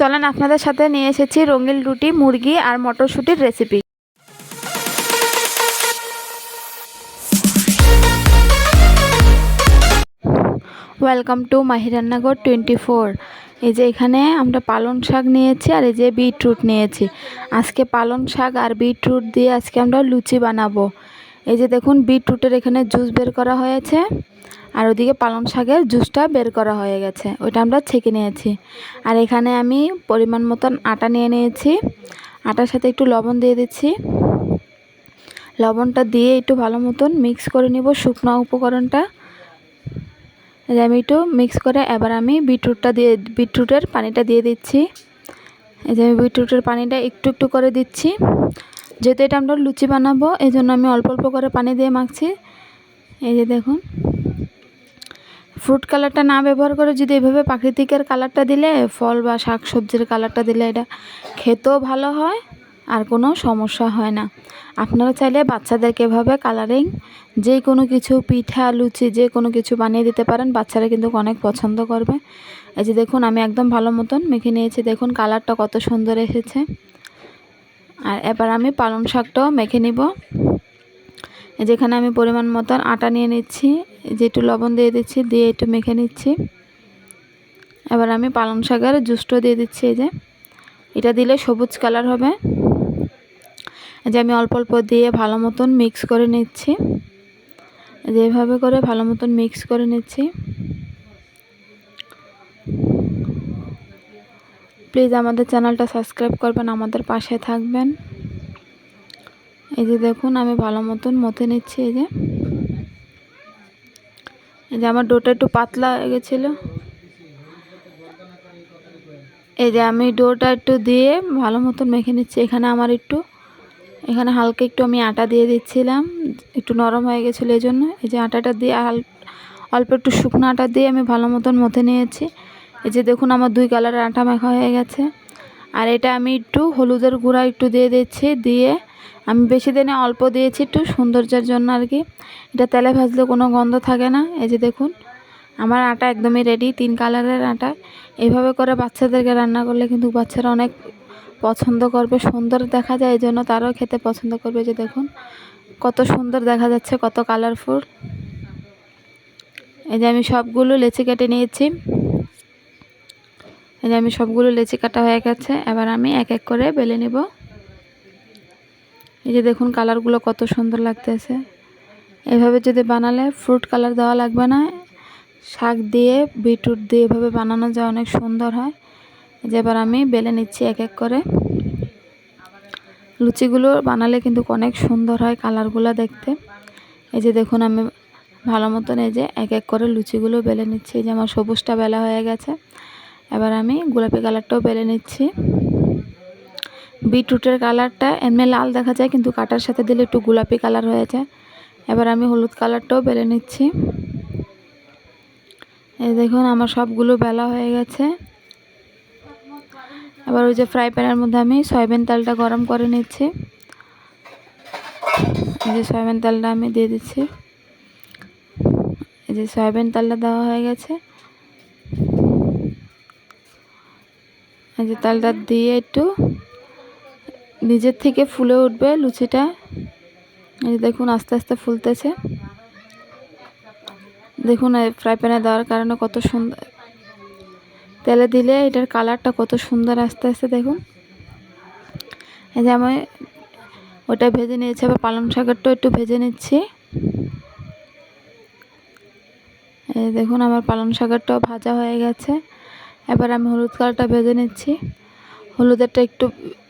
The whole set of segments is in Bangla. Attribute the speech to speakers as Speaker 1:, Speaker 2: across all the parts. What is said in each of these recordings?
Speaker 1: চলেন আপনাদের সাথে নিয়ে এসেছি রঙিন রুটি, মুরগি আর মটরশুঁটির recipe welcome to Mahirannaghar twenty four এই যে এখানে আমরা পালং শাক নিয়েছি আর এই যে বিটরুট নিয়েছি। আজকে পালং শাক আর বিটরুট দিয়ে আজকে আমরা লুচি বানাবো। এই যে দেখুন বিটরুটের এখানে জুস বের করা হয়েছে। আর ওদিকে পালং শাকের জুসটা বের করা হয়ে গেছে, ওইটা আমরা ছেঁকে নিয়েছি। আর এখানে আমি পরিমাণ মতন আটা নিয়ে নিয়েছি। আটার সাথে একটু লবণ দিয়ে দিচ্ছি। লবণটা দিয়ে একটু ভালো মতন মিক্স করে নিব শুকনো উপকরণটা। আমি একটু মিক্স করে এবার আমি বিটরুটটা দিয়ে, বিটরুটের পানিটা দিয়ে দিচ্ছি। এই যে আমি বিটরুটের পানিটা একটু একটু করে দিচ্ছি। যেহেতু এটা আমরা লুচি বানাবো এই জন্য আমি অল্প অল্প করে পানি দিয়ে মাখছি। এই যে দেখুন। ফ্রুট কালারটা না ব্যবহার করে যদি এভাবে প্রাকৃতিকের কালারটা দিলে, ফল বা শাক সবজির কালারটা দিলে এটা খেতেও ভালো হয় আর কোনো সমস্যা হয় না। আপনারা চাইলে বাচ্চাদেরকে এভাবে কালারিং যে কোনো কিছু, পিঠা, লুচি যে কোনো কিছু বানিয়ে দিতে পারেন। বাচ্চারা কিন্তু অনেক পছন্দ করবে। এই যে দেখুন, আমি একদম ভালো মতন মেখে নিয়েছি। দেখুন কালারটা কত সুন্দর এসেছে। আর এবার আমি পালং শাকটাও মেখে নিব। যেখানে আমি পরিমাণ মতন আটা নিয়ে নিচ্ছি, যে একটু লবণ দিয়ে দিচ্ছি, দিয়ে একটু মেখে নিচ্ছি। এবার আমি পালং শাকের জুসটাও দিয়ে দিচ্ছি এই যে। এটা দিলে সবুজ কালার হবে। যে আমি অল্প অল্প দিয়ে ভালো মতন মিক্স করে নিচ্ছি। যেভাবে করে ভালো মতন মিক্স করে নিচ্ছি। প্লিজ আমাদের চ্যানেলটা সাবস্ক্রাইব করবেন, আমাদের পাশে থাকবেন। এই যে দেখুন, আমি ভালো মতন মতে নিচ্ছি, এই যে। এই যে আমার ডোটা একটু পাতলা হয়ে গেছিল। এই যে আমি ডোটা একটু দিয়ে ভালো মতন মেখে নিচ্ছি, এখানে আমার একটু, এখানে হালকা একটু আমি আটা দিয়ে দিচ্ছিলাম, একটু নরম হয়ে গেছিল এই জন্য। এই যে আটাটা দিয়ে অল্প একটু শুকনো আটা দিয়ে আমি ভালো মতন মথে নিয়েছি। এই যে দেখুন, আমার দুই কালারের আটা মেখা হয়ে গেছে। আর এটা আমি একটু হলুদের গুঁড়া একটু দিয়ে দিচ্ছি, দিয়ে আমি বেশি দিনে অল্প দিয়েছি একটু সৌন্দর্যের জন্য আর কি। এটা তেলে ভাজলে কোনো গন্ধ থাকে না, এই যে দেখুন। আমার আটা একদমই রেডি তিন কালারের আটা। এভাবে করে বাচ্চাদেরকে রান্না করলে কিন্তু বাচ্চারা অনেক পছন্দ করবে। সুন্দর দেখা যায়, এই জন্য তারাও খেতে পছন্দ করবে যে দেখুন। কত সুন্দর দেখা যাচ্ছে, কত কালারফুল এই যে আমি সবগুলো লেচি কেটে নিয়েছি। এই যে আমি সবগুলো লেচি কাটা হয়ে গেছে। এবার আমি এক এক করে বেলে নেব। এই যে দেখুন কালারগুলো কত সুন্দর লাগতেছে। এভাবে যদি বানালে ফ্রুট কালার দেওয়া লাগবে না। শাক দিয়ে, বিটরুট দিয়ে এভাবে বানানো যায় অনেক সুন্দর হয়। যে এবার আমি বেলে নিচ্ছি এক এক করে। লুচিগুলো বানালে কিন্তু অনেক সুন্দর হয় কালারগুলো দেখতে। এই যে দেখুন আমি ভালো মতন এই যে এক এক করে লুচিগুলো বেলে নিচ্ছি। এই যে আমার সবুজটা বেলা হয়ে গেছে। এবার আমি গোলাপি কালারটাও বেলে নিচ্ছি। বিটরুটের কালারটা এমনি লাল দেখা যায়, কিন্তু কাটার সাথে দিলে একটু গোলাপি কালার হয়ে যায়। এবার আমি হলুদ কালারটাও বেলে নিচ্ছি। এই দেখুন, আমার সবগুলো বেলা হয়ে গেছে। এবার ওই যে ফ্রাই প্যানের মধ্যে আমি সয়াবিন তেলটা গরম করে নিচ্ছি। এই যে সয়াবিন তেলটা আমি দিয়ে দিচ্ছি। এই যে সয়াবিন তেলটা দেওয়া হয়ে গেছে। এই যে তেলটা দিয়ে একটু নিজের থেকে ফুলে উঠবে লুচিটা। দেখুন, আস্তে আস্তে ফুলতেছে। দেখুন ফ্রাই প্যানে দেওয়ার কারণে কত সুন্দর তেলে দিলে এটার কালারটা কত সুন্দর আস্তে আস্তে, দেখুন। এই যে আমি ওটা ভেজে নিয়েছি, আবার পালং শাকেরটাও একটু ভেজে নিচ্ছি। এই দেখুন, আমার পালং শাকেরটাও ভাজা হয়ে গেছে। এবার আমি হলুদ কালারটা ভেজে নিচ্ছি। হলুদেরটা একটু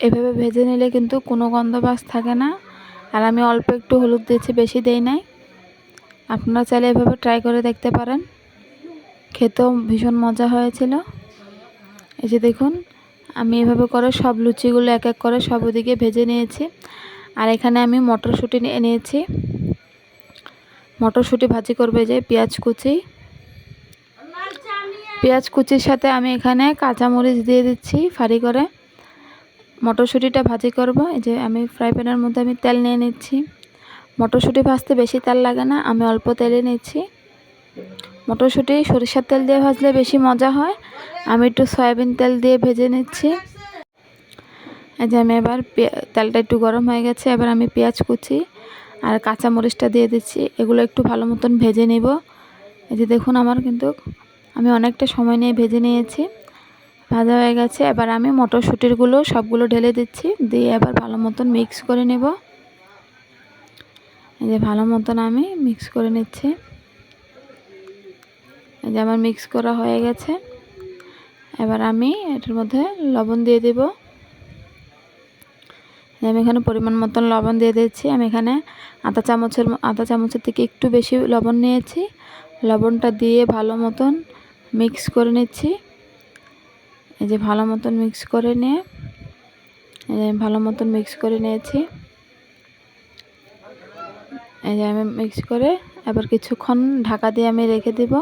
Speaker 1: এভাবে ভেজে নিলে কিন্তু কোনো গন্ধবাস থাকে না। আর আমি অল্প একটু হলুদ দিয়েছি, বেশি দেই নাই। আপনারা চাইলে এভাবে ট্রাই করে দেখতে পারেন। খেতেও ভীষণ মজা হয়েছিল। এই যে দেখুন, আমি এভাবে করে সব লুচিগুলো এক এক করে সব ওদিকে ভেজে নিয়েছি। আর এখানে আমি মটরশুঁটি নিয়ে নিয়েছি মটরশুঁটি ভাজি করবে যে পেঁয়াজ কুচি। পেঁয়াজ কুচির সাথে আমি এখানে কাঁচামরিচ দিয়ে দিচ্ছি ফাড়ি করে। মটরশুঁটিটা ভাজি করব। এই যে আমি ফ্রাই প্যানের মধ্যে আমি তেল নিয়ে নিচ্ছি। মটরশুঁটি ভাজতে বেশি তেল লাগে না, আমি অল্প তেলে নিচ্ছি। মটরশুঁটি সরিষার তেল দিয়ে ভাজলে বেশি মজা হয়। আমি একটু সয়াবিন তেল দিয়ে ভেজে নিচ্ছি। এই যে আমি এবার তেলটা একটু গরম হয়ে গেছে, এবার আমি পেঁয়াজ কুচি আর কাঁচা মরিচটা দিয়ে দিচ্ছি। এগুলো একটু ভালো মতন ভেজে নিব। এই যে দেখুন, আমার কিন্তু আমি অনেকটা সময় নিয়ে ভেজে নিয়েছি। ভাজা হয়ে গেছে। এবার আমি মটরশুঁটিরগুলো সবগুলো ঢেলে দিচ্ছি। দিয়ে এবার ভালো মতন মিক্স করে নেব। এই যে ভালো মতন আমি মিক্স করে নিচ্ছি। এই যে আমার মিক্স করা হয়ে গেছে। এবার আমি এটার মধ্যে লবণ দিয়ে দেব। আমি এখানে পরিমাণ মতন লবণ দিয়ে দিচ্ছি আমি এখানে আধা চামচের আধা চামচের থেকে একটু বেশি লবণ নিয়েছি। লবণটা দিয়ে ভালো মতন মিক্স করে নিচ্ছি। এই যে ভালো মতন মিক্স করে নিয়ে, এই যে ভালো মতন মিক্স করে নিয়েছি। এই যে আমি মিক্স করে এবার কিছুক্ষণ ঢাকা দিয়ে আমি রেখে দেব।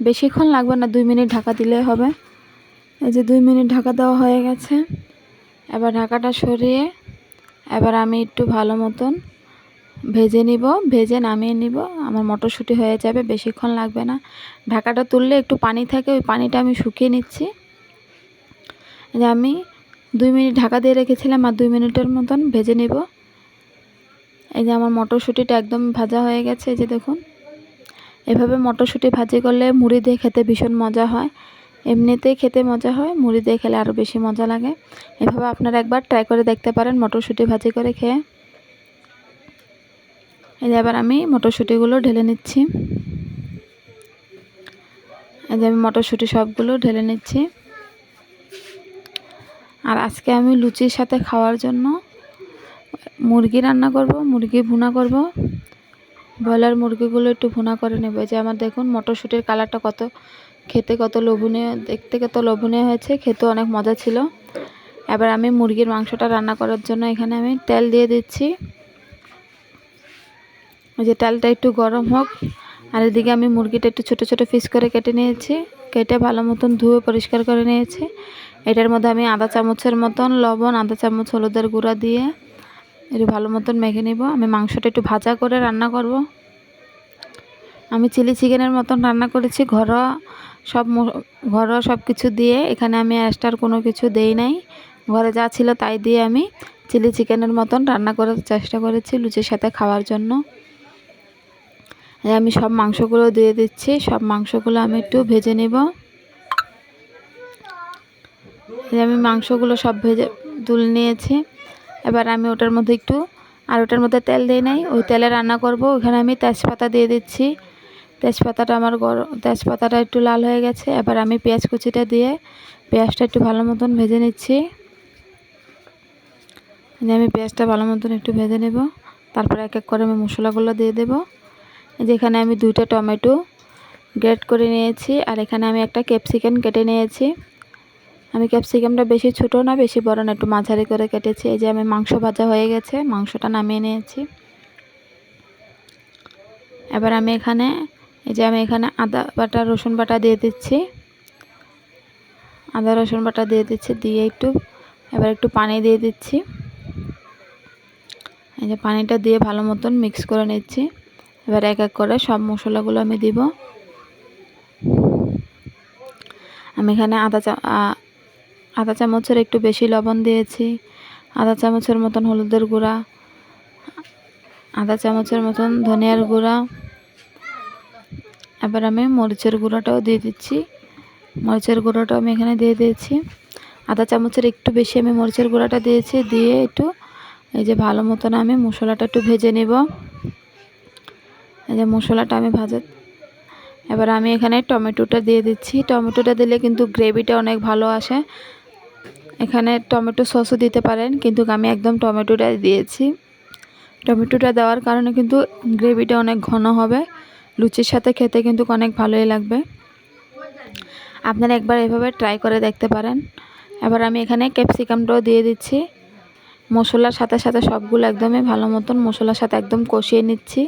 Speaker 1: বেশিক্ষণ লাগবে না, দুই মিনিট ঢাকা দিলে হবে। এই যে দুই মিনিট ঢাকা দেওয়া হয়ে গেছে। এবার ঢাকাটা সরিয়ে এবার আমি একটু ভালো মতন ভেজে নিব, ভেজে নামিয়ে নিব। আমার মটরশুঁটি হয়ে যাবে, বেশিক্ষণ লাগবে না। ঢাকাটা তুললে একটু পানি থাকে, ওই পানিটা আমি শুকিয়ে নিচ্ছি। যে আমি দুই মিনিট ঢাকা দিয়ে রেখেছিলাম, আর দুই মিনিটের মতন ভেজে নেব। এই যে আমার মটরশুঁটিটা একদম ভাজা হয়ে গেছে, এই যে দেখুন। এভাবে মটরশুঁটি ভাজি করলে মুড়ি দিয়ে খেতে ভীষণ মজা হয়। এমনিতেই খেতে মজা হয়, মুড়ি দিয়ে খেলে আরও বেশি মজা লাগে। এভাবে আপনারা একবার ট্রাই করে দেখতে পারেন মটরশুঁটি ভাজি করে খেয়ে। এই যে এবার আমি মটরশুঁটিগুলো ঢেলে নিচ্ছি। এই যে আমি মটরশুঁটি সবগুলো ঢেলে নিচ্ছি। আর আজকে আমি লুচির সাথে খাওয়ার জন্য মুরগি রান্না করব, মুরগি ভুনা করব। ব্রয়লার মুরগিগুলো একটু ভুনা করে নেব। যে আমার দেখুন মটরশুঁটির কালারটা কত, খেতে কত লোভনীয়, দেখতে কত লোভনীয় হয়েছে খেতে অনেক মজা ছিল। এবার আমি মুরগির মাংসটা রান্না করার জন্য এখানে আমি তেল দিয়ে দিচ্ছি। ওই যে তেলটা একটু গরম হোক। আর এদিকে আমি মুরগিটা একটু ছোট ছোট পিস করে কেটে নিয়েছি। কেটে ভালো মতন ধুয়ে পরিষ্কার করে নিয়েছি। এটার মধ্যে আমি আধা চামচের মতন, লবণ আধা চামচ, হলুদের গুঁড়া দিয়ে একটু ভালো মতন মেখে নিব। আমি মাংসটা একটু ভাজা করে রান্না করব। আমি চিলি চিকেনের মতন রান্না করেছি। ঘরোয়া সব ঘরোয়া সব কিছু দিয়ে এখানে আমি এক্সট্রার কোনো কিছু দেই নাই। ঘরে যা ছিল তাই দিয়ে আমি চিলি চিকেনের মতন রান্না করার চেষ্টা করেছি লুচির সাথে খাওয়ার জন্য। আমি সব মাংসগুলো দিয়ে দিচ্ছি। সব মাংসগুলো আমি একটু ভেজে নেব। আমি মাংসগুলো সব ভেজে তুলে নিয়েছি। এবার আমি ওটার মধ্যে একটু, আর ওটার মধ্যে তেল দিই নাই। ওই তেলে রান্না করব। ওখানে আমি তেজপাতা দিয়ে দিচ্ছি। তেজপাতাটা আমার গরম তেজপাতাটা একটু লাল হয়ে গেছে। এবার আমি পেঁয়াজ কুচিটা দিয়ে পেঁয়াজটা একটু ভালো মতন ভেজে নিচ্ছি। আমি পেঁয়াজটা ভালো মতন একটু ভেজে নেব। তারপর এক এক করে আমি মশলাগুলো দিয়ে দেব। যেখানে আমি দুইটা টমেটো গ্রেট করে নিয়েছি, আর এখানে আমি একটা ক্যাপসিকাম কেটে নিয়েছি। আমি ক্যাপসিকামটা বেশি ছোটো না, বেশি বড় না, একটু মাঝারি করে কেটেছি। এই যে আমি মাংস ভাজা হয়ে গেছে, মাংসটা নামিয়ে নিয়েছি। এবার আমি এখানে, এই যে আমি এখানে আদা বাটা, রসুন বাটা দিয়ে দিচ্ছি। আদা, রসুন বাটা দিয়ে দিচ্ছি, দিয়ে একটু, এবার একটু পানি দিয়ে দিচ্ছি। এই যে পানিটা দিয়ে ভালো মতন মিক্স করে নিচ্ছি। এবার এক এক করে সব মশলাগুলো আমি দিব। আমি এখানে আদা চা আধা চামচের একটু বেশি লবণ দিয়েছি আধা চামচের মতন হলুদের গুঁড়া আধা চামচের মতন ধনিয়ার গুঁড়া। এবার আমি মরিচের গুঁড়োটাও দিয়ে দিচ্ছি। মরিচের গুঁড়োটাও আমি এখানে দিয়ে দিয়েছি। আধা চামচের একটু বেশি আমি মরিচের গুঁড়াটা দিয়েছি, দিয়ে একটু এই যে ভালো মতন আমি মশলাটা একটু ভেজে নেব। এই যে মশলাটা আমি ভাজা এবার আমি এখানে টমেটোটা দিয়ে দিচ্ছি। টমেটোটা দিলে কিন্তু গ্রেভিটা অনেক ভালো আসে। এখানে টমেটো সসও দিতে পারেন, কিন্তু আমি একদম টমেটোটা দিয়েছি। টমেটোটা দেওয়ার কারণে কিন্তু গ্রেভিটা অনেক ঘন হবে। লুচির সাথে খেতে কিন্তু অনেক ভালোই লাগবে। আপনারা একবার এভাবে ট্রাই করে দেখতে পারেন। এবার আমি এখানে ক্যাপসিকামটাও দিয়ে দিচ্ছি। মশলার সাথে সাথে সবগুলো একদমই ভালো মতন মশলার সাথে একদম কষিয়ে নিচ্ছি।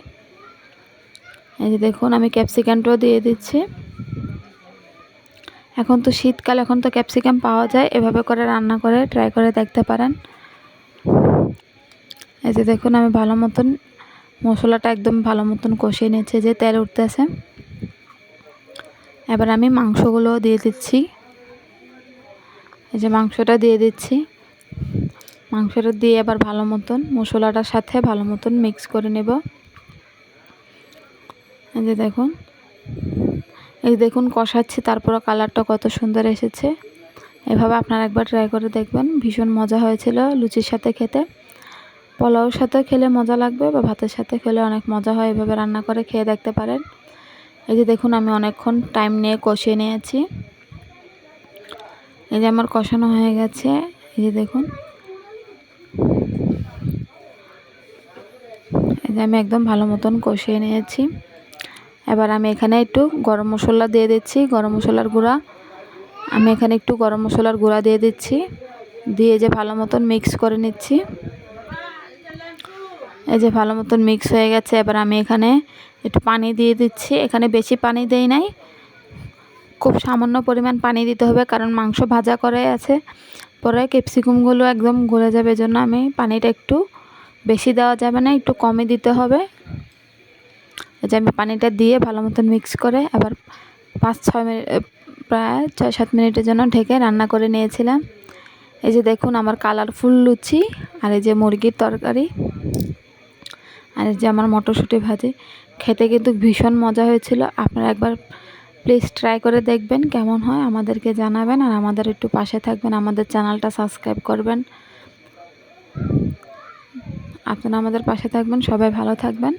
Speaker 1: এই যে দেখুন, আমি ক্যাপসিকামটাও দিয়ে দিচ্ছি। এখন তো শীতকাল, এখন তো ক্যাপসিকাম পাওয়া যায়। এভাবে করে রান্না করে ট্রাই করে দেখতে পারেন। এই যে দেখুন, আমি ভালো মতন মশলাটা একদম ভালো মতন কষিয়ে নিচ্ছে যে তেল উঠতেছে। এবার আমি মাংসগুলো দিয়ে দিচ্ছি। এই যে মাংসটা দিয়ে দিচ্ছি। মাংসটা দিয়ে আবার ভালো মতন মশলাটার সাথে ভালো মতন মিক্স করে নেব। যে দেখুন। এই দেখুন কষাচ্ছি তারপরে কালারটা কত সুন্দর এসেছে। এভাবে আপনারা একবার ট্রাই করে দেখবেন, ভীষণ মজা হয়েছিল লুচির সাথে খেতে। পোলাওর সাথে খেলে মজা লাগবে বা ভাতের সাথে খেলে অনেক মজা হয়, এভাবে রান্না করে খেয়ে দেখতে পারেন। এই যে দেখুন, আমি অনেকক্ষণ টাইম নিয়ে কষিয়ে নিয়েছি। এই যে আমার কষানো হয়ে গেছে, এই যে দেখুন। এই যে আমি একদম ভালো মতন কষিয়ে নিয়েছি। এবার আমি এখানে একটু গরম মশলা দিয়ে দিচ্ছি, গরম মশলার গুঁড়া। আমি এখানে একটু গরম মশলার গুঁড়া দিয়ে দিচ্ছি, দিয়ে যে ভালো মতন মিক্স করে নিচ্ছি। এই যে ভালো মতন মিক্স হয়ে গেছে, এবার আমি এখানে একটু পানি দিয়ে দিচ্ছি। এখানে বেশি পানি দেই নাই। খুব সামান্য পরিমাণ পানি দিতে হবে, কারণ মাংস ভাজা করে আছে। পরে ক্যাপসিকামগুলো একদম গলে যাবে জন্য আমি পানিটা একটু বেশি দেওয়া যাবে না, একটু কমই দিতে হবে। যে আমি পানিটা দিয়ে ভালো মতন মিক্স করে আবার পাঁচ, ছয় মিনিট প্রায় ছয়, সাত মিনিটের জন্য ঢেকে রান্না করে নিয়েছিলাম। এই যে দেখুন আমার কালারফুল লুচি আর এই যে মুরগির তরকারি আর এই যে আমার মটরশুঁটি ভাজি। খেতে কিন্তু ভীষণ মজা হয়েছিল। আপনারা একবার প্লিজ ট্রাই করে দেখবেন কেমন হয়, আমাদেরকে জানাবেন আর আমাদের একটু পাশে থাকবেন। আমাদের চ্যানেলটা সাবস্ক্রাইব করবেন। আপনারা আমাদের পাশে থাকবেন, সবাই ভালো থাকবেন।